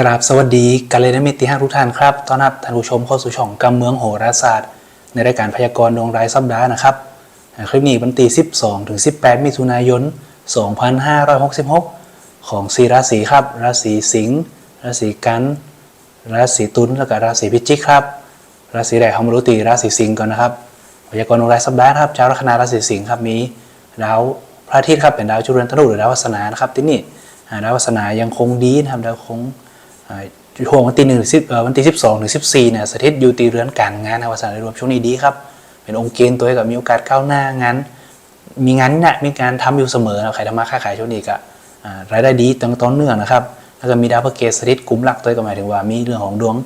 กราบสวัสดีกัลยาณมิตรที่ห้าทุกท่านครับต้อนรับท่านผู้ชมเข้าสู่ช่องกำเมืองโหราศาสตร์ ในรายการพยากรณ์ดวงรายสัปดาห์นะครับ คลิปนี้วันที่12 ถึง 18 มิถุนายน 2566 ของสีราศีครับ ราศีสิงห์ราศีกัน ราศีตุลและก็ราศีพิจิกครับ ราศีแรกเขามารู้ตีราศีสิงห์ก่อนนะครับ พยากรณ์ดวงรายสัปดาห์นะครับชาวลัคนาราศีสิงห์ครับมีดาวพระอาทิตย์ครับเป็นดาวจุลนทนุหรือดาววัสนานะครับที่นี่ดาววัสนายังคงดีนะครับดาวคง ช่วงวันที่หนึ่งสิบเอ่อวันที่สิบสองถึงสิบสี่เนี่ยสถิตอยู่ตีเรือนการงานนะวัสนาในรวมช่วงนี้ดีครับ เป็นองค์เกณฑ์ตัวเองกับมีโอกาสก้าวหน้างานมีงานเนี่ยมีการทำอยู่เสมอนะใครทำมาค้าขายช่วงนี้ก็รายได้ดีตั้งต้นเนื่องนะครับแล้วก็มีดาวพระเกศสถิตกลุ่มหลักตัวเองก็หมายถึงว่ามีเรื่องของดวง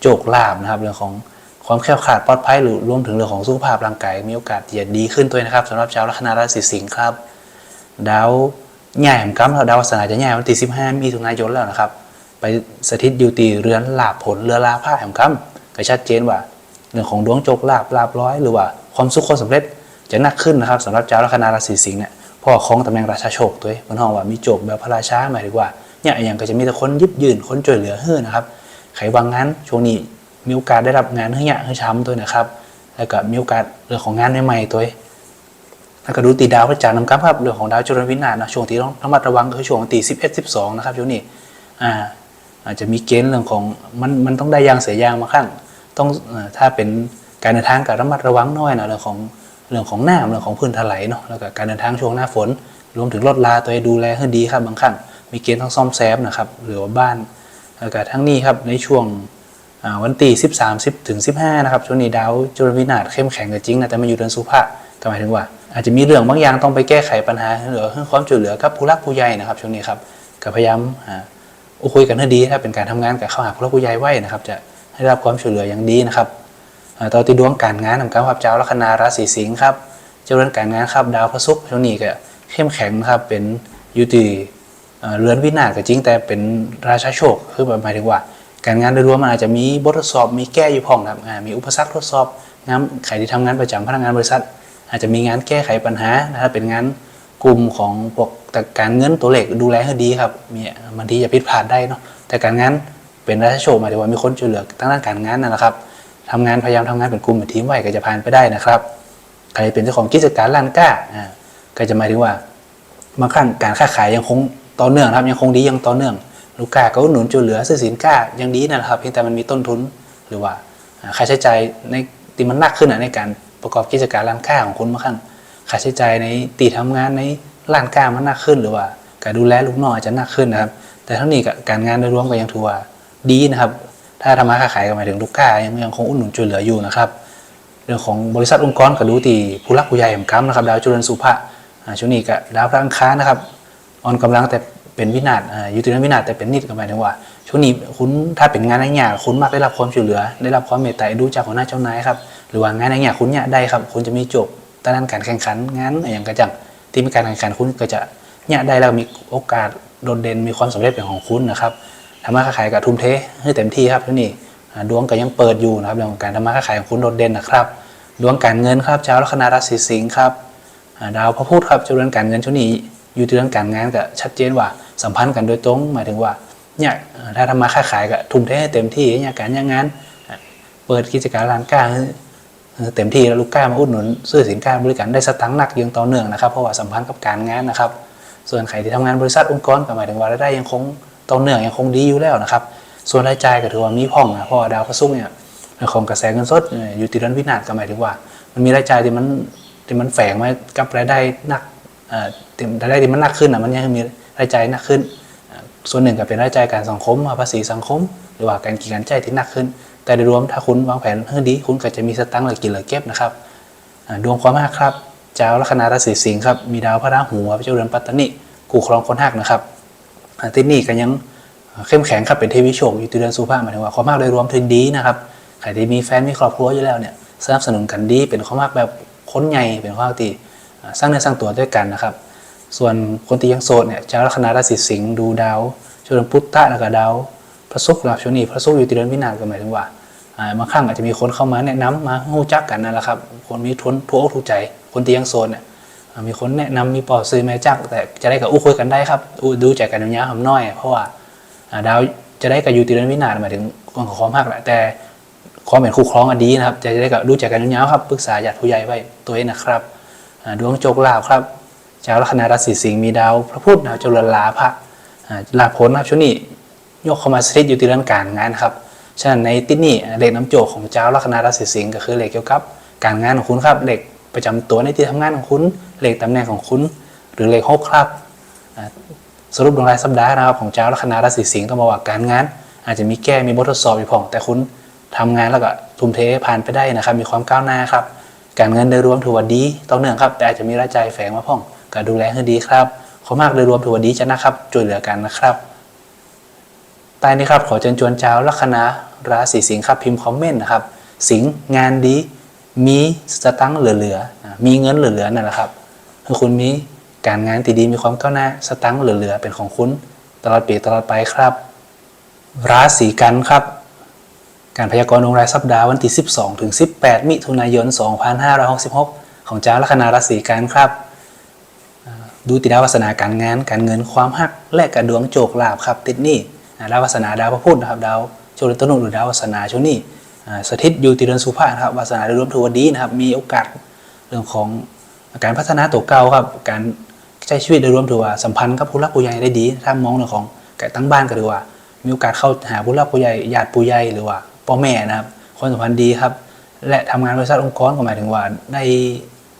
โจกลาบนะครับ เรื่องของความแคล้วคลาดปลอดภัยหรือรวมถึงเรื่องของสุขภาพร่างกายมีโอกาสที่จะดีขึ้นตัวนะครับสำหรับชาวลัคนาราศีสิงห์ครับดาวใหญ่แห่งกัมเราดาววัสนาจะใหญ่วันที่15มิถุนายนแล้วนะครับ ไปสถิตอยู่ตีเรือนลาบผลเรือลาผ้าแห่งกัมก็ชัดเจนว่าเรื่องของดวงโจกลาบลาบร้อย หรือว่าความสุขความสำเร็จจะหนักขึ้นนะครับสำหรับชาวลัคนาราศีสิงห์เนี่ยพ่อของตำแหน่งราชาโชคตัวเองมันห้องว่ามีโจกแบบพระราชาหมายถึงว่าเนี่ยอย่างก็จะมีแต่คนยิบยืนคนช่วยเหลือเฮือนะครับใครวางงานช่วงนี้มีโอกาสได้รับงานเฮือเนี่ยเฮือช้ำตัวนะครับ แล้วก็มีโอกาสเรื่องของงานใหม่ๆตัวแล้วก็ดูตีดาวพระจันทร์นำกำครับเรื่องของดาวจุลวินาศนะช่วงที่ต้องระมัดระวังคือช่วงวันที่11 12นะครับช่วงนี้อ่า อาจจะมีเกณฑ์เรื่องของมันมันต้องได้ยางเสียยางมาข้างต้องถ้าเป็นการเดินทางกับระมัดระวังน้อยนะเรื่องของเรื่องของน้ำเรื่องของพื้นถลายเนาะแล้วก็การเดินทางช่วงหน้าฝน รวมถึงรถลาตัวเองดูแลให้ดีครับบางครั้งมีเกณฑ์ต้องซ่อมแซมนะครับหรือว่าบ้านแล้วก็ทั้งนี้ครับในช่วงวันที่13 10ถึง15นะครับช่วงนี้ดาวจุลวินาศเข้มแข็งก็จริงนะแต่มาอยู่เดือนสุภาก็หมายถึงว่า อาจจะมีเรื่องบางอย่างต้องไปแก้ไขปัญหาหรือให้ความช่วยเหลือกับผู้รักผู้ใหญ่นะครับช่วงนี้ครับก็พยายาม คุยกันให้ดีถ้าเป็นการทำงานกับเข้าหาผู้รักผู้ใหญ่ไว้นะครับ จะให้รับความช่วยเหลืออย่างดีนะครับต่อที่ดวงการงานนำการครับเจ้าลัคนาราศีสิงห์ครับเจริญการงานครับดาวพระศุกร์ช่วงนี้ก็เข้มแข็งนะครับเป็นยูตีเอ่อเรือนวินาศก็จริงแต่เป็นราชาโชคคือแบบหมายถึงว่า การงานโดยรวมมันอาจจะมีบททดสอบมีแก้อยู่พ่องครับมีอุปสรรคทดสอบงานใครที่ทำงานประจำพนักงานบริษัท อาจจะมีงานแก้ไขปัญหาถ้าเป็นงาน กลุ่มของพวกแต่การเงินตัวเลขดูแลให้ดีครับมีบางทีจะผิดพลาดได้เนาะแต่การงานเป็นราชโชคหมายถึงว่ามีคนช่วยเหลือทั้งด้านการงานนั่นแหละครับทำงานพยายามทำงานเป็นกลุ่มเป็นทีมไว้ก็จะผ่านไปได้นะครับใครเป็นเจ้าของกิจการร้านก้าอ่าก็จะหมายถึงว่าบางครั้งการค้าขายยังคงต่อเนื่องครับยังคงดียังต่อเนื่อง ลูกค้าก็หนุนช่วยเหลือซื้อสินค้ายังดีนะครับเพียงแต่มันมีต้นทุนหรือว่าค่าใช้จ่ายในที่มันหนักขึ้นในการประกอบกิจการร้านค้าของคุณบางครั้ง ค่าใช้จ่ายในตีทำงานในร้านค้ามันหนักขึ้นหรือว่าการดูแลลูกน้องอาจจะหนักขึ้นนะครับ แต่ทั้งนี้การงานโดยรวมก็ยังถือว่าดีนะครับ ถ้าทำมาค้าขายก็หมายถึงลูกค้ายังยังคงอุดหนุนช่วยเหลืออยู่นะครับ เรื่องของบริษัทองค์กรก็ดูตีผู้รักผู้ใหญ่แห่งกัมนะครับ ดาวจุลนสุภะอ่าช่วงนี้ก็ดาวพระอังคารนะครับอ่อนกำลังแต่เป็นวินาศอยู่ตีนั้นวินาศแต่เป็นนิดก็หมายถึงว่า ช่วงนี้คุณถ้าเป็นงานในหยาคุณมักได้รับความช่วยเหลือ ได้รับความเมตตาดูจากหัวหน้าเจ้านายครับหรือว่างานในหยาคุณเนี่ยได้ครับคุณจะมีจบ ด้านการแข่งขันงานอย่างกระจังที่มีการแข่งขันคุณก็จะเนี่ยได้แล้วมีโอกาสโดดเด่นมีความสำเร็จเป็นของคุณนะครับทำมาค้าขายกับทุ่มเทให้เต็มที่ครับช่วงนี้อ่ดวงก็ยังเปิดอยู่นะครับเรื่องของการทำมาค้าขายของคุณโดดเด่นนะครับดวงการเงินครับชาวลัคนาราศีสิงห์ครับดาวพระพุธครับเจริญการเงินช่วงนี้อยู่ที่เรื่องการงานก็ชัดเจนว่าสัมพันธ์กันโดยตรงหมายถึงว่าเนี่ยถ้าทำมาค้าขายก็ทุ่มเทให้เต็มที่เนี่ยการงาน เปิดกิจการร้านค้า เต็มที่แล้วลูกค้ามาอุดหนุนซื้อสินค้าบริการได้สตังค์หนักยังต่อเนื่องนะครับเพราะว่าสัมพันธ์กับการงานนะครับ ส่วนใครที่ทำงานบริษัทองค์กรก็หมายถึงว่ารายได้ยังคงต่อเนื่องยังคงดีอยู่แล้วนะครับ ส่วนรายจ่ายก็ถือว่ามีพ่องนะเพราะว่าดาวพระศุกร์เนี่ยของกระแสเงินสดอยู่ติดรันวินาศก็หมายถึงว่า มันมีรายจ่ายที่มันที่มันแฝงมากับรายได้หนักรายได้ที่มันหนักขึ้นอะมันยังมีรายจ่ายหนักขึ้น ส่วนหนึ่งก็เป็นรายจ่ายการสังคมภาษีสังคม หรือว่าการกินการจ่ายที่หนักขึ้น แต่โดยรวมถ้าคุณวางแผนให้ดี คุณก็จะมีสตังค์เหลือกินเหลือเก็บนะครับดวงความมากครับเจ้าลัคนาราศีสิงห์ครับมีดาวพระราหูครับเจ้าเรือนปัตตนิกูครองคนหักนะครับที่นี่ก็ยังเข้มแข็งครับเป็นเทวิโชคอยู่ที่เดือนสุภาพหมายถึงว่าความมากโดยรวมถึงดีนะครับใครที่มีแฟนมีครอบครัวอยู่แล้วเนี่ยสนับสนุนกันดี เป็นความมากแบบค้นใหญ่เป็นความมากที่สร้างเนื้อสร้างตัวด้วยกันนะครับ ส่วนคนที่ยังโสดเนี่ยเจ้าลัคนาราศีสิงห์ดูดาวช่วเดือนพุทธะแล้วก็ดาว พระศุกร์ครับชนีพระศุกอยู่ที่เดือนวินาศก็หมายถึงว่าบางครั้งอาจจะมีคนเข้ามาแนะนำมาหู้จักกันนั่นแหละครับ คนมีทุนทั่วอกทุกใจ คนที่ยังโสดเนี่ยมีคนแนะนำมีปอซื้อแม่จัก แต่จะได้กับอู้คุยกันได้ครับอู้ดูใจกันยาวๆหำน้อย เพราะว่าดาวจะได้กับอยู่ติเรนวินาศหมายถึงความของความหักแหละแต่ความเป็นคู่ครองอดีนะครับ จะได้กับรู้จักกันยาวครับปรึกษาญาติผู้ใหญ่ไว้ตัวเองนะครับดวงโจกลาภครับชาวลัคนาราศีสิงห์มีดาว พระพุธดาวเจริญลาภะลาภผลครับช่วงนี้ ยกเข้ามาสถิตอยู่ที่เรื่องการงานครับฉะนั้นในติดนี่เลขน้ำโจกของเจ้าลัคนาราศีสิงห์ก็คือเลขเกี่ยวกับ การงานของคุณครับเลขประจำตัวในที่ทำงานของคุณเลขตำแหน่งของคุณ หรือเลขหกครับสรุปดวงรายสัปดาห์นะครับของเจ้าลัคนาราศีสิงห์ต้องบอกว่าการงาน อาจจะมีแก้มีบททดสอบอยู่พองแต่คุณทำงานแล้วก็ทุ่มเทผ่านไปได้นะครับ มีความก้าวหน้าครับการเงินโดยรวมถือว่าดีต่อเนื่องครับ แต่อาจจะมีรายจ่ายแฝงมาพ่องก็ดูแลให้ดีครับขอมากโดยรวมถือว่าดีจ้ะนะครับช่วยเหลือกันนะครับ ใต้นี้ครับขอเชิญชวนเจ้าลัคนาราศีสิงห์ครับพิมพ์คอมเมนต์นะครับสิงห์งานดีมีสตังค์เหลือๆมีเงินเหลือๆนั่นแหละครับคือคุณมีการงานที่ดีมีความก้าวหน้าสตังค์เหลือๆเป็นของคุณตลอดปีตลอดไปครับ ราศีกันครับ การพยากรณ์ดวงรายสัปดาห์วันที่ 12ถึง18 มิถุนายน 2566 ของเจ้าลัคนาราศีกันครับ ดูติดาวาสนาการงานการเงินความหักและกระดวงโจกลาบครับ ติดนี่ ดาววาสนาดาวพระพุธนะครับดาวโจรตนุหรือดาววาสนาช่วงนี้อ่สถิตอยู่ติเดือนสุภานะครับวาสนาโดยรวมถือว่าดีนะครับมีโอกาสเรื่องของการพัฒนาตัวเก่าครับการใช้ชีวิตโดยรวมถือว่าสัมพันธ์กับผู้รักผู้ใหญ่ได้ดี ถ้ามองเรื่องของการตั้งบ้านก็ถือว่า มีโอกาสเข้าหาผู้รักผู้ใหญ่ญาติผู้ใหญ่หรือว่าพ่อแม่นะครับความสัมพันธ์ดีครับ และทำงานบริษัทองค์กรก็หมายถึงว่าได้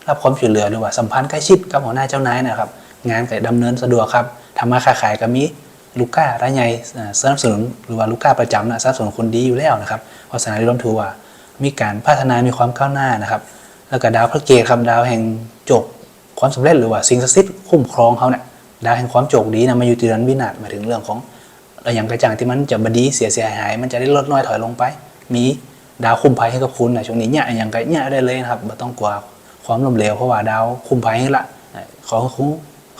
รับความช่วยเหลือหรือว่าสัมพันธ์ใกล้ชิดกับหัวหน้าเจ้านายนะครับ งานก็ดำเนินสะดวกครับทำมาค้าขายก็มี ลูกค้ารายใหญ่อ่าสนับสนุนหรือว่าลูกค้าประจำนะสนับสนุนคนดีอยู่แล้วนะครับเพราะฉะนั้นรวมถือว่า มีการพัฒนามีความก้าวหน้านะครับ แล้วก็ดาวพระเกตครับดาวแห่งโจกความสำเร็จหรือว่าสิ่งศักดิ์สิทธิ์คุ้มครองเขาเนี่ยดาวแห่งความโจกดีนะมาอยู่ที่รือนวินาศหมายถึงเรื่องของแล้วอย่างกระจ่างที่มันจะบดีเสียเสียหาย มันจะได้ลดน้อยถอยลงไป มีดาวคุ้มภัยให้กับคุณนะช่วงนี้เนี่ยอย่างไรเนี่ยได้เลยนะครับไม่ต้องกลัวความล้มเหลวเพราะว่าดาวคุ้มภัยให้ละขอให้คุณ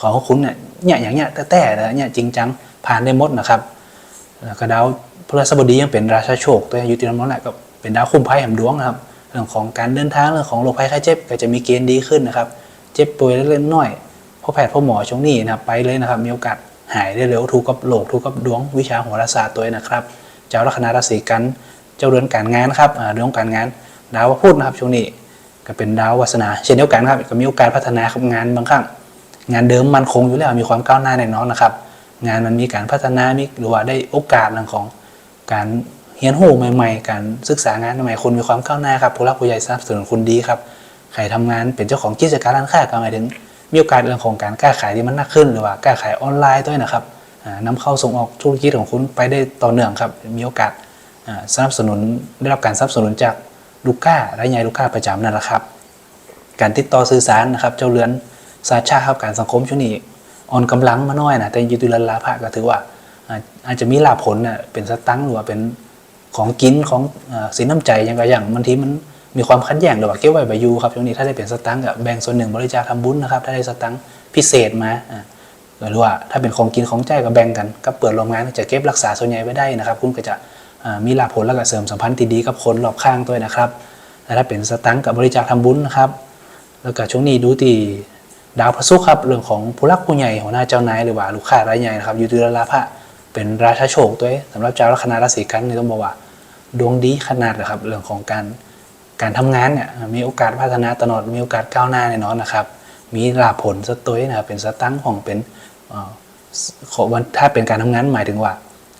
ขอให้คุณเนี่ยเนี่ยอย่างเนี้ยแต่แต่เนี่ยจริงจัง ผ่านได้หมดนะครับแล้วก็ดาวพฤหัสบดียังเป็นราชาโชคตัวอยู่ที่ลำนั้นแหละก็เป็นดาวคุมภัยแห่งดวงนะครับเรื่องของการเดินทางเรื่องของโรคภัยไข้เจ็บก็จะมีเกณฑ์ดีขึ้นนะครับ เจ็บป่วยเล็กๆน้อยพ่อแพทย์พ่อหมอช่วงนี้นะครับไปเลยนะครับ มีโอกาสหายได้เร็วถูกกับโรคถูกกับดวงวิชาโหราศาสตร์ตัวเองนะครับ เจ้าลัคนาราศีกันเจ้าเรือนการงานครับเรื่องการงาน ดาวพุธนะครับช่วงนี้ก็เป็นดาววาสนา เช่นเดียวกันครับก็มีโอกาสพัฒนาครับงานบางครั้งงานเดิมมันคงอยู่แล้วมีความก้าวหน้าแน่นอนนะครับ งานมันมีการพัฒนามีหรือว่าได้โอกาสเรื่องของการเรียนรู้ใหม่ๆ การศึกษางานใหม่คุณมีความก้าวหน้าครับผู้รักผู้ใหญ่สนับสนุนคุณดีครับใครทำงานเป็นเจ้าของกิจการร้านค้าก็หมายถึงมีโอกาสเรื่องของการกล้าขายที่มันหนักขึ้น หรือว่ากล้าขายออนไลน์ด้วยนะครับอ่านำเข้าส่งออกธุรกิจของคุณไปได้ต่อเนื่องครับ มีโอกาสสนับสนุนได้รับการสนับสนุนจากลูกค้ารายใหญ่ลูกค้าประจำนั่นแหละครับ การติดต่อสื่อสารนะครับ เจ้าเรือนสาชาครับการสังคมช่วงนี้ อ่อนกำลังมาน้อยนะแต่ยุติรันลาภะก็ถือว่า อาจจะมีลาภผลนะเป็นสตังค์หรือว่าเป็นของกินของอสินน้ำใจอย่างก็อย่างบางทีมันมีความขัดแย้งหรือว่าเก็บไว้ใบยูครับช่วงนี้ถ้าได้เป็นสตังค์ก็แบ่งส่วนหนึ่งบริจาคทำบุญนะครับ ถ้าได้สตังค์พิเศษมาหรือว่าถ้าเป็นของกินของใจก็แบ่งกันก็เปิดโรงงานจะเก็บรักษาส่วนใหญ่ไว้ได้นะครับ คุณก็จะมีลาภผลแล้วก็เสริมสัมพันธ์ที่ดีกับคนรอบข้างด้วยนะครับและถ้าเป็นสตังค์กับบริจาคทำบุญนะครับ แล้วก็ช่วงนี้ดูที่ ดาวพระศุกร์ครับเรื่องของผู้รักผู้ใหญ่หัวหน้าเจ้านายหรือว่าลูกค้ารายใหญ่นะครับอยู่ที่ระลาภะเป็นราชาโชคตัวเองสำหรับเจ้าลัคนาราศีกันนี่ต้องบอกว่า ดวงดีขนาดเลยครับเรื่องของการการทำงานเนี่ยมีโอกาสพัฒนาตลอดมีโอกาสก้าวหน้าแน่นอนนะครับ มีลาผลสตัวเองนะครับเป็นสตั้งของเป็นขอวันถ้าเป็นการทำงานหมายถึงว่า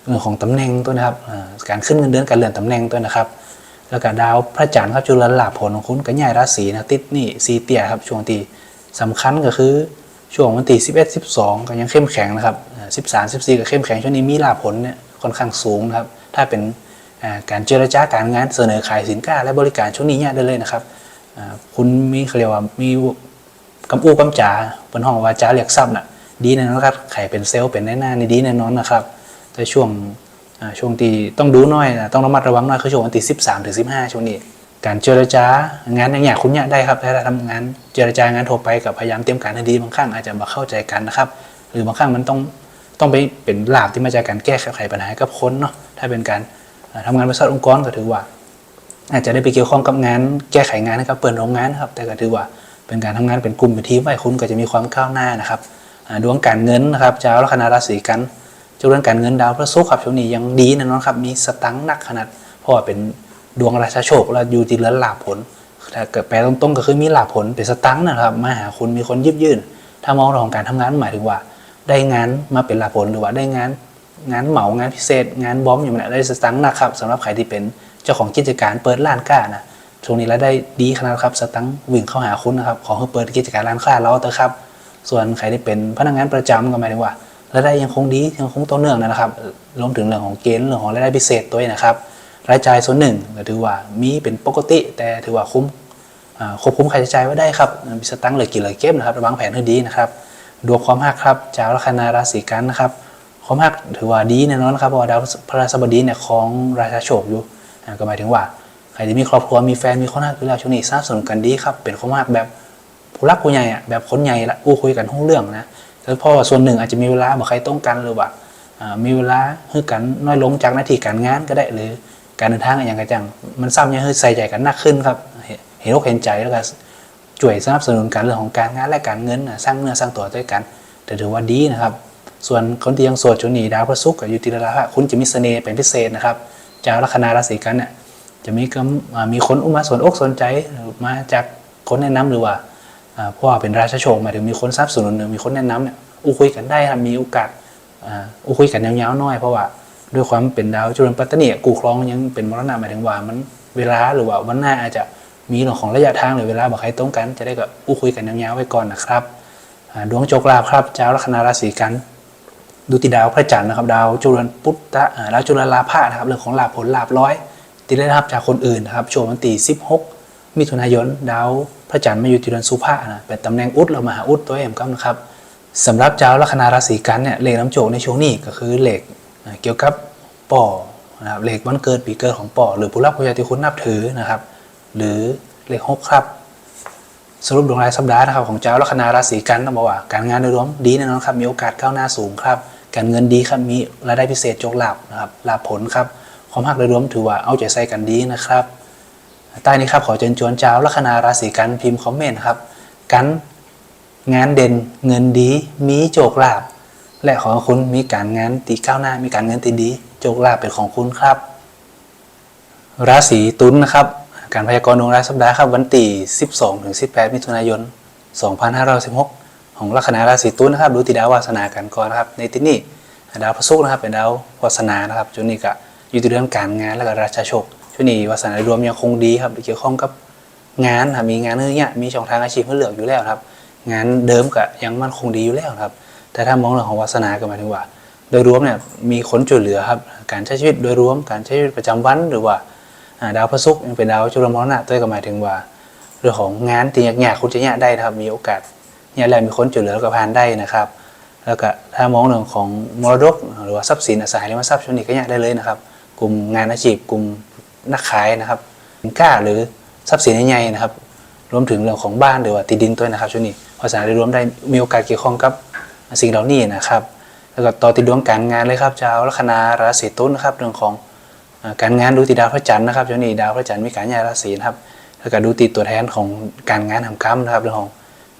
เรื่องของตำแหน่งตัวนะครับการขึ้นเงินเดือนการเลื่อนตำแหน่งตัวนะครับ แล้วก็ดาวพระจันทร์ครับจุลลาภผลของคุณก็ย้าราศีนะติดนี่ซีเตียครับช่วงที่ สำคัญก็คือช่วงวันที่11 12 ก็ยังเข้มแข็งนะครับอ่า13 14 ก็เข้มแข็งช่วงนี้มีลาภผลเนี่ยค่อนข้างสูงนะครับ ถ้าเป็นการเจรจาการงานเสนอขายสินค้าและบริการช่วงนี้เนี่ยได้เลยนะครับคุณมีเขาเรียกว่ามีกำอู้กำจ๋าบนห้องวาจาเรียกทรัพย์น่ะดีแน่นอนครับใครเป็นเซลล์เป็นแน่หน้านดีแน่นอนนะครับ แต่ช่วงช่วงที่ต้องดูน่อยนะต้องระมัดระวังหน่อยคือช่วงวันที่13ถึง15 ช่วงนี้ การเจรจากานอย่างเงี้ยคุณเนี่ยได้ครับถ้าทำงานเจรจากานทั่วไปกับพยายามเตรียมการให้ดีบางครั้งอาจจะมาเข้าใจกันนะครับ หรือบางครั้งมันต้องต้องไปเป็นลาบที่มาจากการแก้ไขปัญหากับคนเนาะถ้าเป็นการอ่าทำงานบริษัทองค์กรก็ถือว่า อาจจะได้ไปเกี่ยวข้องกับงานแก้ไขงานนะครับเปิดโรงงานนะครับ แต่ก็ถือว่าเป็นการทำงานเป็นกลุ่มเป็นทีมไว้คุณก็จะมีความก้าวหน้านะครับดวงการเงินนะครับเจ้าลัคนาราศีกันเจุดเรื่องการเงินดาวพระศุกร์ครับช่วงนี้ยังดีนะนอนครับมีสตังค์หนักขนาดเพราะว่าเป็น ดวงราชาโชคแล้วอยู่ที่เรือนลาผลถ้าเกิดแปลตรงๆก็คือมีลาผลเป็นสตังค์นะครับ มาหาคุณมีคนยิบยื่น ถ้ามองเรื่องของการทำงานหมายถึงว่า ได้งานมาเป็นลาผลหรือว่าได้งานงานเหมางานพิเศษ งานบอมอย่างนี้ได้สตังค์นะครับสำหรับใครที่เป็นเจ้าของกิจการเปิดร้านค้านะช่วงนี้รายได้ดีขนาดครับสตังค์วิ่งเข้าหาคุณนะครับขอให้เปิดกิจการร้านค้าเราเถอะครับ ส่วนใครที่เป็นพนักงานประจำก็หมายถึงว่ารายได้ยังคงดียังคงต่อเนื่องนะครับรวมถึงเรื่องของเกณฑ์เรื่องของรายได้พิเศษด้วยนะครับ รายจ่ายส่วนหนึ่งถือว่ามีเป็นปกติ แต่ถือว่าคุ้มควบคุมค่าใช้จ่ายไว้ได้ครับมีสตังค์เหลยกี่เหลยเก็บนะครับวางแผนให้ดีนะครับดวงความหักครับจากลัคนาราศีกันนะครับความหักถือว่าดีแน่นอนครับเพราะว่าดาวพระราชบดีเนี่ยของราชาโชคอยู่ก็หมายถึงว่าใครที่มีครอบครัวมีแฟนมีคนรักอยู่แล้วช่วงนี้สนับสนุนกันดีครับเป็นความหักแบบผู้รักผู้ใหญ่อะแบบคนใหญ่ละอู้คุยกันห้องเรื่องนะแต่พราะว่าส่วนหนึ่งอาจจะมีเวลาบ่ใครต้องกันหรือว่าอ่ามีเวลาให้กันน้อยลงจากหน้าที่การงานก็ได้หรือ การเดินทางอย่างกระจัง มันซ้ำยังให้ใส่ใจกันหนักขึ้นครับเห็นเห็นอกเห็นใจแล้วก็ช่วยสนับสนุนกันเรื่องของการงานและการเงินสร้างเนื้อสร้างตัวด้วยกันแต่ถือว่าดีนะครับ ส่วนคนที่ยังโสดช่วงนี้ดาวพระศุกร์กับอยู่ที่ราศีคุณจะมีเสน่ห์เป็นพิเศษนะครับจากลัคนาราศีกันเนี่ยจะมีกำอ่ามีคนอุมาสนอกสนใจหรือมาจากคนแนะนำหรือว่าเพราะว่าเป็นราชโชคหมายถึงมีคนสนับสนุนหรือมีคนแนะนำเนี่ยอู้คุยกันได้ครับมีโอกาสอ่าอู้คุยกันยาวๆน่อยเพราะว่า ด้วยความเป็นดาวจุลปัตตานีกูครองยังเป็นมรณะหมายถึงว่ามันเวลาหรือว่าวันหน้าอาจจะมีเรื่องของระยะทางหรือเวลาบอกใครตรงกันจะได้ก็อู้คุยกันยาวๆไว้ก่อนนะครับดวงโชคลาครับเจ้าลัคนาราศีกันดูติดาวพระจันทร์นะครับ ดาวจุลปุตตะดาวจุลลาภะนะครับเรื่องของลาภผลลาภร้อยที่ได้รับจากคนอื่นนะครับช่วงวันที่16 มิถุนายน ดาวพระจันทร์มาอยู่ที่เดือนสุภานะเป็นตำแหน่งอุดเรามาหาอุดตัวเองก็นะครับสำหรับเจ้าลัคนาราศีกันเนี่ยเลขน้ำโจกในช่วงนี้ก็คือเลข เกี่ยวกับป่อนะครับเลขวันเกิดปีเกิดของป่อหรือผู้รับผู้ใหญ่ที่คุณนับถือนะครับ หรือเลขหกครับสรุปดวงรายสัปดาห์นะครับของเจ้าลัคนาราศีกันต้องบอกว่าการงานโดยรวมดีแน่นอนครับมีโอกาสก้าวหน้าสูงครับ การเงินดีครับมีรายได้พิเศษโจกลาบนะครับลาผลครับความหักโดยรวมถือว่าเอาใจใส่กันดีนะครับใต้นี้ครับขอเชิญชวนเจ้าลัคนาราศีกันพิมพ์คอมเมนต์ครับกันงานเด่นเงินดีมีโจกลาบ และขอคุณมีการงานตีก้าวหน้ามีการเงินตีดีโจกลาบเป็นของคุณครับ ราศีตุลนนะครับ การพยากรณ์ดวงรายสัปดาห์ครับวันที่12ถึง18 มิถุนายน 2516 ของลัคนาราศีตุลนนะครับ ดูติดาววาสนากันก่อนนะครับ ในที่นี้ดาวพระศุกร์นะครับ เป็นดาววาสนานะครับช่วงนี้ก็อยู่ที่เรื่องการงานและก็ราชาโชคช่วงนี้วาสนารวมยังคงดีครับเกี่ยวข้องกับงานครับมีงานเนื้อเนี่ยมีช่องทางอาชีพให้เลือกอยู่แล้วครับ งานเดิมก็ยังมั่นคงดีอยู่แล้วครับ แต่ถ้ามองเรื่องของวาสนาก็หมายถึงว่า โดยรวมเนี่ยมีคนช่วยเหลือครับการใช้ชีวิตโดยรวมการใช้ชีวิตประจำวันหรือว่าดาวพระศุกร์ยังเป็นดาวจุลมรณะตัวก็หมายถึงว่า เรื่องของงานที่ยากๆคุณจะยากได้นะครับมีโอกาสเนี่ยแหละมีคนช่วยเหลือแล้วก็ผ่านได้นะครับ แล้วก็ถ้ามองเรื่องของมรดกหรือว่าทรัพย์สินอสังหาริมทรัพย์ชนี้ก็ยากได้เลยนะครับ กลุ่มงานอาชีพกลุ่มนักขายนะครับสินค้าหรือทรัพย์สินใหญ่ๆนะครับ รวมถึงเรื่องของบ้านหรือว่าที่ดินด้วยนะครับช่วงนี้ภาษาได้รวมได้มีโอกาสเกี่ยวข้องกับ สิ่งเหล่านี้นะครับ แล้วก็ต่อติดดวงการงานเลยครับชาวลัคนาราศีตุลนะครับเรื่องของการงานดูติดดาวพระจันทร์นะครับช่วงนี้ดาวพระจันทร์มีการย้ายราศีนะครับ แล้วก็ดูติดตัวแทนของการงานทำกรรมนะครับเรื่องของ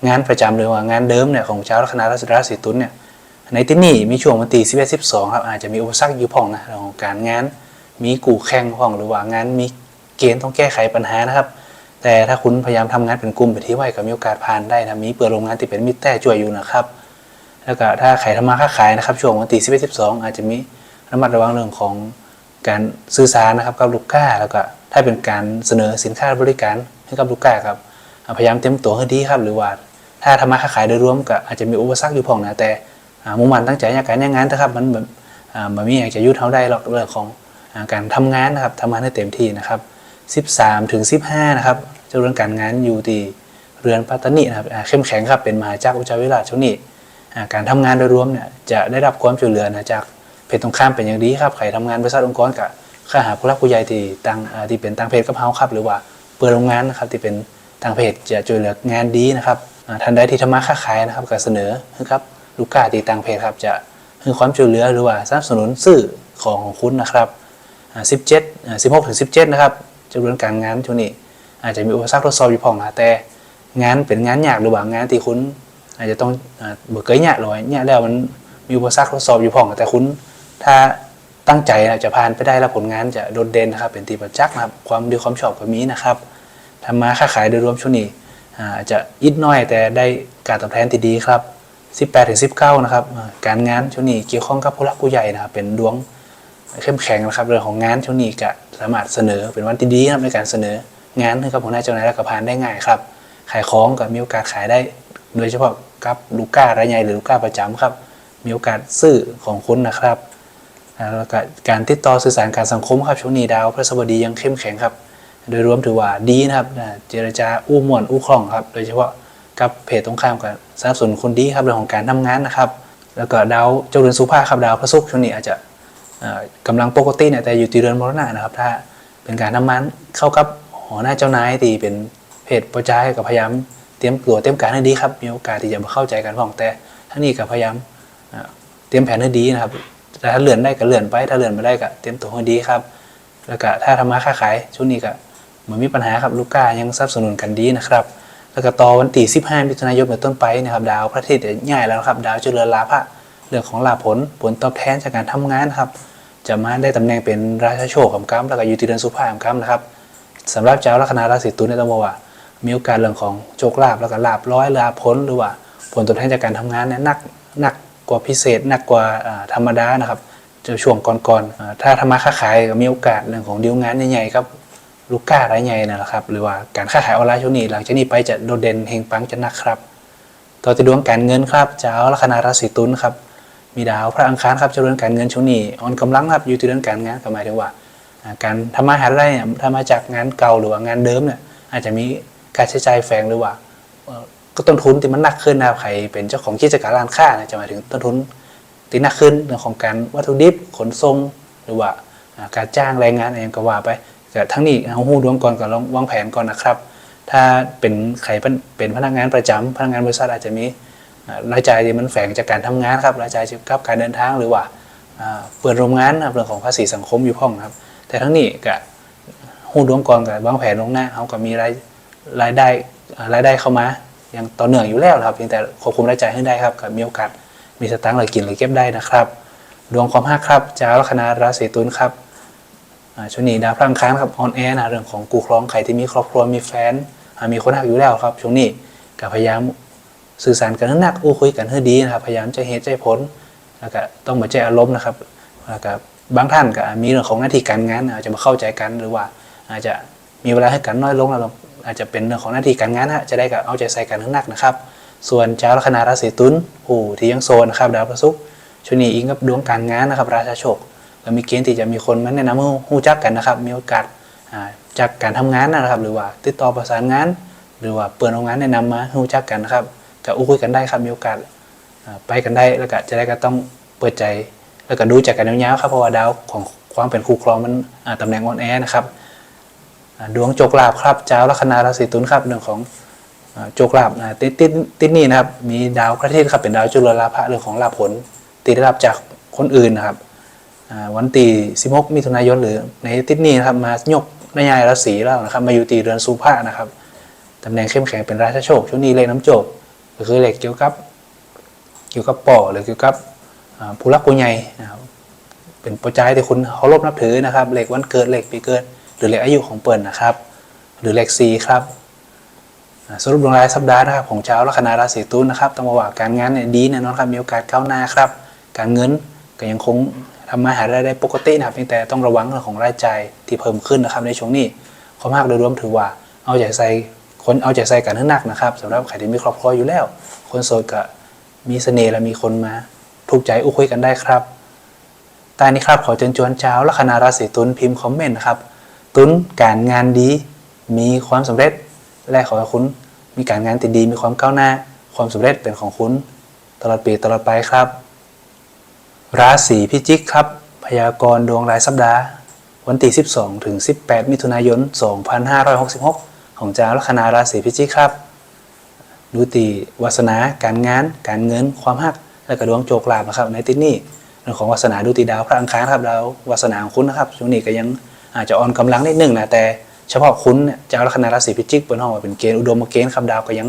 งานประจำหรือว่างานเดิมเนี่ยของชาวลัคนาราศีราศีตุลเนี่ยในที่นี้มีช่วงวันที่11 12ครับอาจจะมีอุปสรรคอยู่พ่องนะเรื่องของการงานมีกู่แข่งพ่องหรือว่างานมีเกณฑ์ต้องแก้ไขปัญหานะครับ แต่ถ้าคุณพยายามทำงานเป็นกลุ่มไปที่ไวก็มีโอกาสผ่านได้นะมีเปิดโรงงานที่เป็นมิตรแต่ช่วยอยู่นะครับ แล้วก็ถ้าใครทำมาค้าขายนะครับช่วงวันที่11 12อาจจะมีระมัดระวังเรื่องของการสื่อสารนะครับกับลูกค้าแล้วก็ถ้าเป็นการเสนอสินค้าบริการให้กับลูกค้าครับพยายามเต็มตัวให้ดีครับหรือว่า ถ้าทำมาค้าขายโดยรวมก็อาจจะมีอุปสรรคอยู่พ่องนะแต่มุ่งมั่นตั้งใจในการงานนะครับมันแบบมันมีอยากจะยุดเท่าได้หรอกเรื่องของการทำงานนะครับทำงานให้เต็มที่นะครับ13ถึง15นะครับเจะเรื่องการงานอยู่ที่เรือนปัตตานีนะครับเข้มแข็งครับเป็นมหาจักรอุจาวิราชช่วงนี้ การทำงานโดยรวมเนี่ยจะได้รับความช่วยเหลือนะจากเพจตรงข้ามเป็นอย่างดีครับใครทำงานบริษัทองค์กรกับข้าหาผู้รักผู้ใหญ่ที่ต่างอ่าที่เป็นต่างเพจกับเฮาครับ หรือว่าเปิดโรงงานนะครับที่เป็นต่างเพจจะช่วยเหลืองานดีนะครับท่านใดที่ทำมาค้าขายนะครับก็เสนอนะครับลูกค้าที่ต่างเพจครับจะให้ความช่วยเหลือหรือว่าสนับสนุนซื้อของของคุณนะครับ17อ่า16ถึง17 นะครับจำนวนการงานช่วงนี้ อาจจะมีอุปสรรคทดสอบอยู่พองนะแต่งานเป็นงานยากหรือว่างานที่คุณ อาจจะต้องเบิกเกยยากหรือว่าเนี่ยแล้วมันมีอุปสรรคทดสอบอยู่พ่อง แต่คุณถ้าตั้งใจนะจะผ่านไปได้แล้วผลงานจะโดดเด่นนะครับ เป็นตีประจักษ์นะครับ ความดีความชอบก็มีนะครับทำมาค้าขายโดยรวมช่วงนี้อาจจะยิดน้อยแต่ได้การตอบแทนที่ดีครับ 18ถึง19 นะครับ การงานช่วงนี้เกี่ยวข้องกับผู้หลักผู้ใหญ่นะครับ เป็นดวงเข้มแข็งนะครับเรื่องของงานช่วงนี้ก็สามารถเสนอเป็นวันที่ดีนะครับในการเสนองานให้กับหัวหน้าเจ้านายและกับพานได้ง่ายครับ ขายของก็มีโอกาสขายได้ โดยเฉพาะกับลูก้ารายใหญ่หรือลูก้าประจำครับ มีโอกาสซื้อของคุณนะครับแล้วก็การติดต่อสื่อสารการสังคมครับช่วงนี้ดาวพระสบดียังเข้มแข็งครับ โดยรวมถือว่าดีนะครับเจรจาอู้ม่วนอู้คล่องครับ โดยเฉพาะกับเพจตรงข้ามกับสนับสนุนคนดีครับเรื่องของการทำงานนะครับ แล้วก็ดาวเจ้าเรือนสุภาพครับดาวพระศุกร์ช่วงนี้อาจจะอ่ากำลังปกติเนี่ยแต่อยู่ที่เรือนมรณะนะครับ ถ้าเป็นการทำงานเข้ากับหัวหน้าเจ้านายที่เป็นเพจประจายกับพยายาม ตรียมตัวเตรียมการให้ดีครับ มีโอกาสที่จะมาเข้าใจกันพ้องแต่ทั้งนี้กับพยายามเตรียมแผนให้ดีนะครับแต่ถ้าเลื่อนได้ก็เลื่อนไป ถ้าเลื่อนไม่ได้ก็เตรียมตัวให้ดีครับ แล้วก็ถ้าทำมาค้าขายช่วงนี้ก็เหมือนมีปัญหาครับลูกค้ายังสนับสนุนกันดีนะครับ แล้วก็ต่อวันที่15มิถุนายนเป็นต้นไปนะครับดาวพระอาทิตย์ง่ายแล้วครับ ดาวจะเริญลาภะเรื่องของลาผลผลตอบแทนจากการทำงานครับ จะมาได้ตำแหน่งเป็นราชาโชคของกัมแล้วก็อยู่ที่เดือนสุภาของกัมนะครับสำหรับเจ้าลัคนาราศีตุลเนี่ยต้องบอว่า มีโอกาสเรื่องของโชคลาภแล้วก็ลาภร้อยลาภผลหรือว่าผลตอบแทนจากการทำงานเนี่ยหนักหนักกว่าพิเศษหนักกว่าธรรมดานะครับจอช่วงก่อนๆอ่าถ้าทำมาค้าขายก็มีโอกาสเรื่องของดีลงานใหญ่ๆครับลูกค้ารายใหญ่นะครับ หรือว่าการค้าขายออนไลน์ช่วงนี้หลังจากนี้ไปจะโดดเด่นเฮงปังจะหนักครับ ต่อที่ดวงการเงินครับเจ้าลัคนาราศีตุลครับมีดาวพระอังคารครับเจริญการเงินช่วงนี้อ่อนกำลังครับอยู่ที่เรื่องการงานก็หมายถึงว่า การทำมาหาได้เนี่ยถ้ามาจากงานเก่าหรือว่างานเดิมเนี่ยอาจจะมี การใช้จ่ายแฝงหรือว่าก็ต้นทุนที่มันหนักขึ้นนะครับใครเป็นเจ้าของกิจการร้านค้านี่ยจะหมายถึงต้นทุนที่หนักขึ้นเรื่องของการวัตถุดิบขนส่งหรือว่าการจ้างแรงงานอะไรก็ว่าไปแต่ทั้งนี้เอาหูดวงก่อนก่อนลองวางแผนก่อนนะครับ ถ้าเป็นใครเป็นพนักงานประจำพนักงานบริษัทอาจจะมีรายจ่ายที่มันแฝงจากการทำงานครับรายจ่ายเกี่ยวกับการเดินทางหรือว่าเปิดโรงงานเรื่องของภาษีสังคมอยู่พ้องครับ แต่ทั้งนี้ก็หูดวงก่อนกับวางแผนลงหน้าเขาก็มีราย รายได้รายได้เข้ามาอย่างต่อเนื่องอยู่แล้วครับเพียงแต่ควบคุมรายจ่ายให้ได้ครับก็มีโอกาสมีสตังค์เหลือกินหรือเก็บได้นะครับดวงความห้าครับจ้าลัคนาราศีตุลครับช่วงนี้ดาวพระอังคารครับออนแอร์นะเรื่องของกูครองใครที่มีครอบครัวมีแฟนมีคนหักอยู่แล้วครับช่วงนี้ก็พยายามสื่อสารกันให้หนักอู้คุยกันให้ดีนะครับพยายามใจเหตุใจผลแล้วก็ต้องมาใจอารมณ์นะครับแล้วก็บางท่านก็มีเรื่องของหน้าที่การงานอาจจะมาเข้าใจกันหรือว่าอาจจะมีเวลาให้กันน้อยลงแล้ว อาจจะเป็นเรื่องของหน้าที่การงานฮะจะได้กับเอาใจใส่กันหนักนะครับ ส่วนชาวลัคนาราศีตุลผู้ที่ยังโซนนะครับดาวพระศุกร์ช่วงนี้อิงกับดวงการงานนะครับ ราชาโชคและมีเกณฑ์ที่จะมีคนมาแนะนำให้รู้จักกันนะครับ มีโอกาสจากการทำงานนะครับ หรือว่าติดต่อประสานงาน หรือว่าเปิดโรงงานแนะนำมาให้รู้จักกันนะครับจะอู้คุยกันได้ครับมีโอกาสไปกันได้แล้วก็จะได้ก็ต้องเปิดใจ แล้วก็ดูจากกันยาวๆครับเพราะว่าดาวของความเป็นคู่ครองมันอ่าตำแหน่งออนแอนะครับ ดวงโจกลาภครับเจ้าลัคนาราศีตุลครับเรื่องของโจกลาบนะติดติดติดนี่นะครับ มีดาวพระอาทิตย์ครับเป็นดาวจุลลาภะเรื่องของลาภผลติดได้รับจากคนอื่นนะครับวันที่16มิถุนายนหรือในติดนี่นะครับมายกนายายราศีแล้วนะครับมาอยู่ตีเรือนสุภานะครับตำแหน่งเข้มแข็งเป็นราชโชคช่วงนี้เลขน้ำโจกก็คือเลขเกี่ยวกับเกี่ยวกับป่อหรือเกี่ยวกับผู้รักผู้ใหญ่นะครับเป็นปัจจัยที่คุณเคารพนับถือนะครับเลขวันเกิดเลขปีเกิด รือเลขอายุของเปิ่นนะครับ หรือเลขสีครับสรุปดวงรายสัปดาห์นะครับของชาวลัคนาราศีตุลนะครับต้องมาว่าการงานเนี่ยดีแน่นอนครับมีโอกาสก้าวหน้าครับ การเงินก็ยังคงทำมาหารายได้ปกตินะครับเพียงแต่ต้องระวังเรื่องของรายจ่ายที่เพิ่มขึ้นนะครับในช่วงนี้ความมากโดยรวมถือว่าเอาใจใส่คนเอาใจใส่กันให้หนักนะครับสำหรับใครที่มีครอบครัวอยู่แล้ว คนโสดก็มีเสน่ห์และมีคนมาถูกใจอุ้คุยกันได้ครับใต้นี้ครับขอเชิญชวนชาวลัคนาราศีตุลพิมพ์คอมเมนต์นะครับ ตุนการงานดี มีความสำเร็จ และขอให้คุณมีการงานที่ดีมีความก้าวหน้า ความสำเร็จเป็นของคุณ ตลอดปีตลอดไปครับ ราศีพิจิกครับ พยากรณ์ดวงรายสัปดาห์ วันที่ 12 ถึง 18 มิถุนายน 2566 ของเจ้าลัคนาราศีพิจิกครับดูตีวาสนา การงาน การเงิน ความหัก และกระดวงโจกลาบนะครับ ในติดนี่เรื่องของวาสนาดูตีดาวพระอังคารครับดาววาสนาของคุณนะครับช่วงนี้ก็ยัง อาจจะอ่อนกำลังนิดหนึงนะแต่เฉพาะคุณเนี่ยเจ้าลัคนาราศีพิจิกเป็นห้องว่าเป็นเกณฑ์อุดมเกณฑ์ครับดาวก็ยัง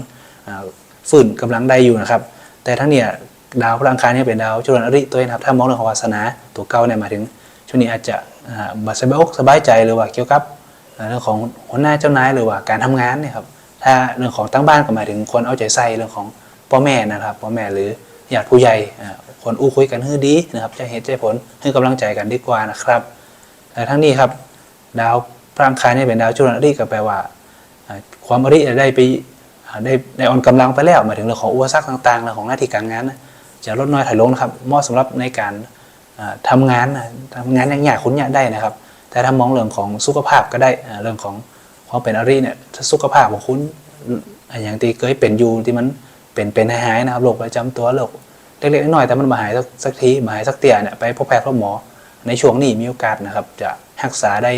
อ่าฟื้นกำลังได้อยู่นะครับ แต่ทั้งเนี่ยดาวพระอังคารเนี่ยเป็นดาวจุลนอริตัวเองนะครับถ้ามองเรื่องของวาสนาตัวเก่าเนี่ยหมายถึงช่วงนี้อาจจะอ่าบัสบายอกสบายใจหรือว่าเกี่ยวกับเรื่องของหัวหน้าเจ้านายหรือว่าการทำงานเนี่ยครับถ้าเรื่องของตั้งบ้านก็หมายถึงคนเอาใจใส่เรื่องของพ่อแม่นะครับพ่อแม่หรือญาติผู้ใหญ่คนอู้คุยกันให้ดีนะครับจะเหตุใจผลให้กำลังใจกันดีกว่านะครับแต่ทั้งนี้ครับ ดาวพระอังคารนี่เป็นดาวจุลนอริก็แปลว่า ความอริได้ไปได้ได้อ่อนกำลังไปแล้วหมายถึงเรื่องของอุปสรรคต่างๆเรื่องของหน้าที่การงานจะลดน้อยถอยลงนะครับเหมาะสำหรับในการอ่าทำงานนะทำงานอย่างยากคุณยากได้นะครับ แต่ถ้ามองเรื่องของสุขภาพก็ได้เรื่องของความเป็นอริเนี่ยถ้าสุขภาพของคุณอย่างที่เคยเป็นอยู่ที่มันเป็นเป็นหายๆนะครับโรคประจำตัวโรคเล็กๆน้อยๆแต่มันมาหายสักทีมาหายสักเตี่ยเนี่ยไปพบแพทย์พบหมอ ในช่วงนี้มีโอกาสนะครับ จะรักษาได้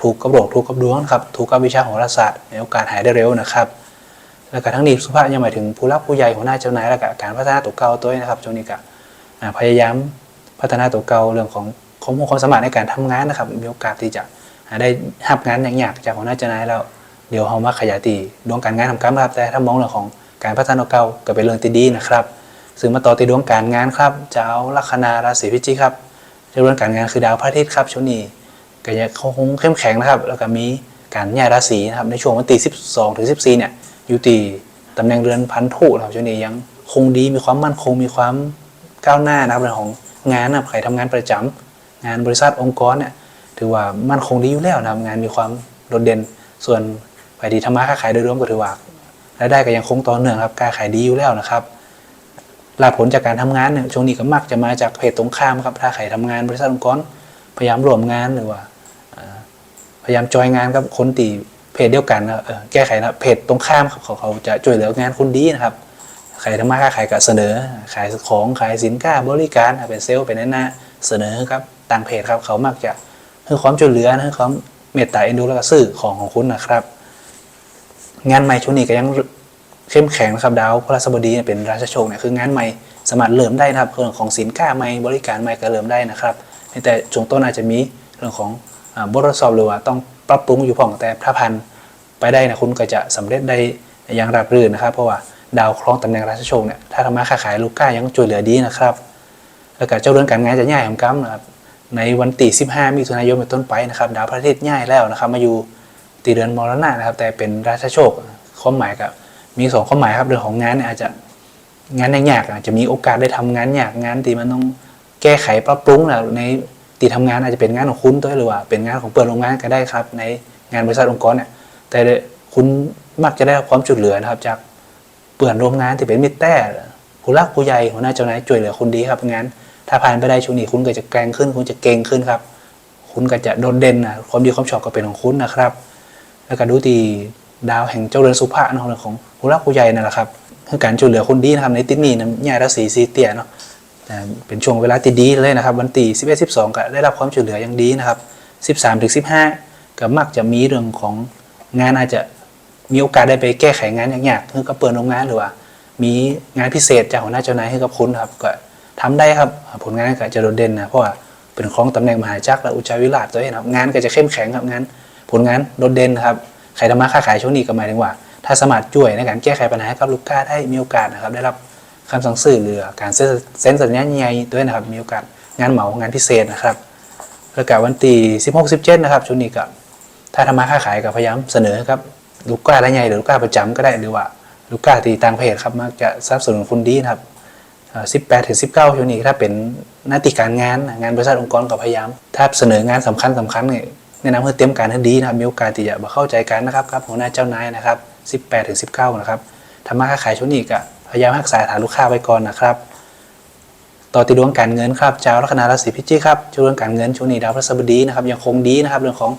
ถูกกับโรคถูกกับดวงนะครับถูกกับวิชาโหราศาสตร์มีโอกาสหายได้เร็วนะครับ แล้วก็ทั้งนี้สุภาพยังหมายถึงผู้รักผู้ใหญ่หัวหน้าเจ้านายและก็การพัฒนาตัวเก่าตัวเองนะครับช่วงนี้ก็พยายามพัฒนาตัวเก่าเรื่องของความรู้ความสามารถในการทำงานนะครับ มีโอกาสที่จะได้รับงานอย่างยากจากหัวหน้าเจ้านายแล้วเดี๋ยวเรามาขยายตีดวงการงานทำกรรมครับ แต่ถ้ามองเรื่องของการพัฒนาตัวเก่าก็เป็นเรื่องที่ดีนะครับซึ่งมาต่อตีดวงการงานครับเจ้าลัคนาราศีพิจิกครับเรื่องการงานคือดาวพระอาทิตย์ครับช่วงนี้ ก็ยังคงเข้มแข็งนะครับ แล้วก็มีการย้ายราศีนะครับ ในช่วงวันที่12ถึง14เนี่ยอยู่ที่ตำแหน่งเรือนพันธุนะครับช่วงนี้ยังคงดีมีความมั่นคงมีความก้าวหน้านะครับเรื่องของงานนะครับใครทำงานประจำงานบริษัทองค์กรเนี่ยถือว่ามั่นคงดีอยู่แล้วนะครับงานมีความโดดเด่น ส่วนใครที่ทำมาค้าขายโดยรวมก็ถือว่ารายได้ก็ยังคงต่อเนื่องครับการขายดีอยู่แล้วนะครับราผลจากการทำงานเนี่ยช่วงนี้ก็มักจะมาจากเพจตรงข้ามครับถ้าใครทำงานบริษัทองค์กร พยายามร่วมงานหรือว่าพยายามจอยงานกับคนตีเพจเดียวกันนะแก้ไขนะเพจตรงข้ามเขาเขาจะช่วยเหลืองานคุณดีนะครับใครทำมาค้าขายก็เสนอ ขายของขายสินค้าบริการเป็นเซลล์เป็นแน่หน้าเสนอครับต่างเพจครับเขามักจะให้ความช่วยเหลือให้ความเมตตาเอ็นดูแล้วก็ซื้อของของคุณนะครับ งานใหม่ช่วงนี้ก็ยังเข้มแข็งนะครับดาวพฤหัสบดีเนี่ยเป็นราชโชคเนี่ยคืองานใหม่สามารถเริ่มได้นะครับเรื่องของสินค้าใหม่บริการใหม่ก็เริ่มได้นะครับ แต่ช่วงต้นอาจจะมีเรื่องของบททดสอบหรือว่าต้องปรับปรุงอยู่พ่องแต่ถ้าพันไปได้นะคุณก็จะสำเร็จได้อย่างราบรื่นนะครับ เพราะว่าดาวคล้องตำแหน่งราชโชคเนี่ยถ้าทำมาค้าขายลูกค้ายังช่วยเหลือดีนะครับ แล้วก็เจ้าเรื่องการงานจะง่ายของกัมนะครับในวันที่15มิถุนายนเป็นต้นไปนะครับดาวพระอาทิตย์ง่ายแล้วนะครับ มาอยู่ตีเดือนมรณะนะครับ แต่เป็นราชโชคความหมายกับมีสองความหมายครับเรื่องของงานเนี่ยอาจจะงานยากๆอาจจะมีโอกาสได้ทำงานยากงานที่มันต้อง แก้ไขปรับปรุงนะในตีทำงานอาจจะเป็นงานของคุณตัวหรือว่า เป็นงานของเปิดโรงงานก็ได้ครับ ในงานบริษัทองค์กรเนี่ยแต่คุณมักจะได้ความช่วยเหลือนะครับ จากเปื่อนโรงงานที่เป็นมิตรแต่ผู้รักผู้ใหญ่หัวหน้าเจ้านายช่วยเหลือคุณดีครับงานถ้าผ่านไปได้ช่วงนี้คุณก็จะแกร่งขึ้น คุณจะเก่งขึ้นครับ คุณก็จะโดดเด่นนะความดีความชอบก็เป็นของคุณนะครับ แล้วก็ดูตีดาวแห่งเจ้าเรือนสุภาเนาะเรื่องของผู้รักผู้ใหญ่นั่นแหละครับคือการช่วยเหลือคนดีนะครับในติดนี้นะย่ายราศีซีเตียเนาะ แต่เป็นช่วงเวลาที่ดีเลยนะครับ วันที่11 12 ก็ได้รับความช่วยเหลืออย่างดีนะครับ 13ถึง15 ก็มักจะมีเรื่องของงานอาจจะมีโอกาสได้ไปแก้ไขงานยากๆคือก็เปิดโรงงานหรือว่ามีงานพิเศษจากหัวหน้าเจ้านายให้กับคุณครับก็ทำได้ครับผลงานก็จะโดดเด่นนะเพราะว่าเป็นของตำแหน่งมหาจักรและอุจาวิราชตัวเองครับงานก็จะเข้มแข็งครับงานผลงานโดดเด่นครับใครทำมาค้าขายช่วงนี้ก็หมายถึงว่า ถ้าสามารถช่วยในการแก้ไขปัญหาให้กับลูกค้าได้มีโอกาสนะครับได้รับ คำสั่งซื้อหรือการเซ็นสัญญาใหญ่ด้วยนะครับ มีโอกาสงานเหมางานพิเศษนะครับแล้วก็วันที่16 17นะครับช่วงนี้ก็ถ้าทำมาค้าขายก็พยายามเสนอครับลูกค้ารายใหญ่หรือลูกค้าประจำก็ได้หรือว่าลูกค้าที่ต่างประเทศครับมักจะสนับสนุนคุณดีนะครับ18ถึง19ช่วงนี้ถ้าเป็นหน้าที่การงานงานบริษัทองค์กรก็พยายาม ถ้าเสนองานสำคัญสำคัญเนี่ยแนะนำให้เตรียมการให้ดีนะครับมีโอกาสที่จะมาเข้าใจกันนะครับครับหัวหน้าเจ้านายนะครับ 18ถึง19 นะครับทำมาค้าขายช่วงนี้ก็ พยายามรักษาฐานลูกค้าไว้ก่อนนะครับ ต่อติดดวงการเงินครับเจ้าลัคนาราศีพิจิกครับช่วงเรื่องการเงินช่วงนี้ดาวพฤหัสบดีนะครับยังคงดีนะครับเรื่องของ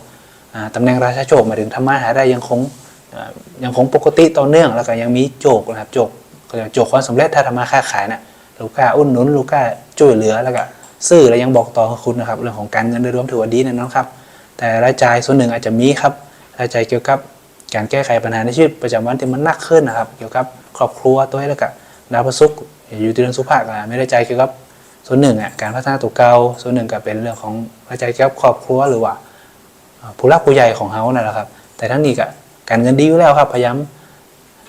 อ่าตำแหน่งราชาโชคมาถึงทำมาหาได้ยังคงยังคงปกติต่อเนื่องแล้วก็ยังมีโจกนะครับโจกก็ยกว่าโจกความสำเร็จถ้าทำมาค้าขายนะลูกค้าอุ่นหนุนลูกค้าช่วยเหลือแล้วก็ซื้อแล้วยังบอกต่อคุณนะครับเรื่องของการเงินโดยรวมถือว่าดีน่นอนครับ แต่รายจ่ายส่วนหนึ่งอาจจะมีครับรายจ่ายเกี่ยวกับ การแก้ไขปัญหาในชีวิตประจำวันที่มันหนักขึ้นนะครับ เกี่ยวกับครอบครัวตัวเองแล้วก็ดาวพฤหัสอยู่ที่เรื่องสุภาพอะไม่ได้ใจเกี่ยวกับส่วนหนึ่งอะการพัฒนาตัวเก่าส่วนหนึ่งก็เป็นเรื่องของรายจ่ายเกี่ยวกับครอบครัวหรือว่าผู้รักผู้ใหญ่ของเขานั่นแหละครับ แต่ทั้งนี้ก็การเงินดีอยู่แล้วครับ พยายาม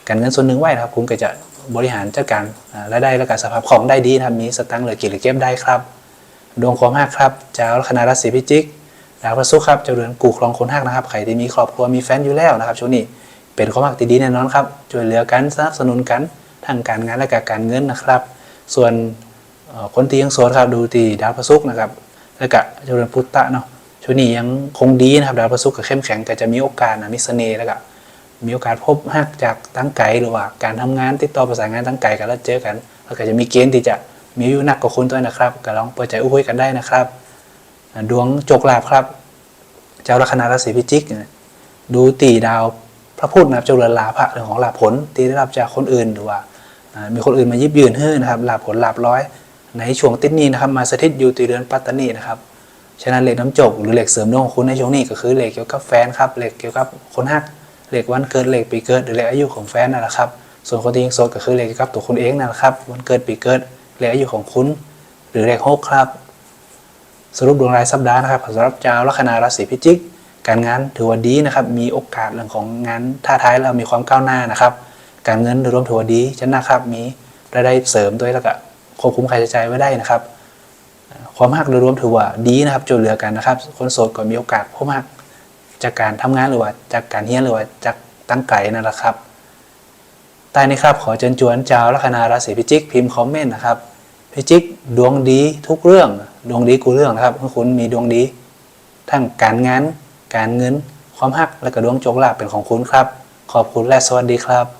การเงินส่วนหนึ่งไว้นะครับ คุณก็จะบริหารจัดการรายได้และการสภาพคล่องได้ดีนะครับมีสตังค์เหลือกินหลือเก็บได้ครับ ดวงความหักครับเจ้าคนาราศีพิจิก ดาวพระศุกร์ครับเจรือนกูครองคนหักนะครับใครที่มีครอบครัวมีแฟนอยู่แล้วนะครับช่วงนี้เป็นความหักที่ดีแน่นอนครับช่วยเหลือกันสนับสนุนกันทางการงานและการเงินนะครับ ส่วนคนที่ยังโสดครับดูที่ดาวพระศุกร์นะครับแล้วก็เจริญพุทธะเนาะช่วงนี้ยังคงดีนะครับดาวพระศุกร์ก็เข้มแข็งก็จะมีโอกาสนะมีเสน่ห์แล้วก็มีโอกาสพบฮักจากตั้งไกลหรือว่าการทำงานติดต่อประสานงานตั้งไกลกันแล้วเจอกัน แล้วก็จะมีเกณฑ์ที่จะมีอายุหนักกว่าคุณด้วยนะครับก็ลองเปิดใจอุ้ยกันได้นะครับ ดวงโจกลาภครับ เจ้าลัคนาราศีพิจิก ดูตีดาวพระพุธนะครับเจ้าเรือนลาภะเรื่องของลาผลที่ได้รับจากคนอื่นหรือว่ามีคนอื่นมายิบยืนให้นะครับลาผลลาภร้อย ในช่วงติดนี้นะครับมาสถิตอยู่ตีเดือนปัตตานีนะครับฉะนั้นเหล็กน้ำจกหรือเหล็กเสริมดวงของคุณในช่วงนี้ก็คือเหล็กเกี่ยวกับแฟนครับเหล็กเกี่ยวกับคนฮักเหล็กวันเกิดเหล็กปีเกิดหรือเหล็กอายุของแฟนนั่นแหละครับส่วนคนที่ยังโสดก็คือเหล็กเกี่ยวกับตัวคุณเองนั่นแหละครับวันเกิดปีเกิดเหล็กอายุของคุณ หรือเหล็กหกครับ สรุปดวงรายสัปดาห์นะครับสำหรับเจ้าลัคนาราศีพิจิก การงานถือว่าดีนะครับ มีโอกาสเรื่องของงานท้าท้ายแล้วมีความก้าวหน้านะครับ การเงินโดยรวมถือว่าดีชนะครับ มีรายได้เสริมด้วยแล้วก็ควบคุมค่าใช้จ่ายไว้ได้นะครับ ความหักโดยรวมถือว่าดีนะครับจนเหลือกันนะครับ คนโสดก็มีโอกาสพบหักจากการทำงานหรือว่าจากการเฮียนหรือว่าจากตั้งไก่นั่นแหละครับใต้นี้ครับขอเชิญชวนชาวลัคนาราศีพิจิก พิมพ์คอมเมนต์นะครับ พิจิกดวงดีทุกเรื่อง ดวงดีกูเรื่องนะครับคุณมีดวงดี ทั้งการงาน การเงิน ความหักและก็ดวงโจกลาภเป็นของคุณครับ ขอบคุณและสวัสดีครับ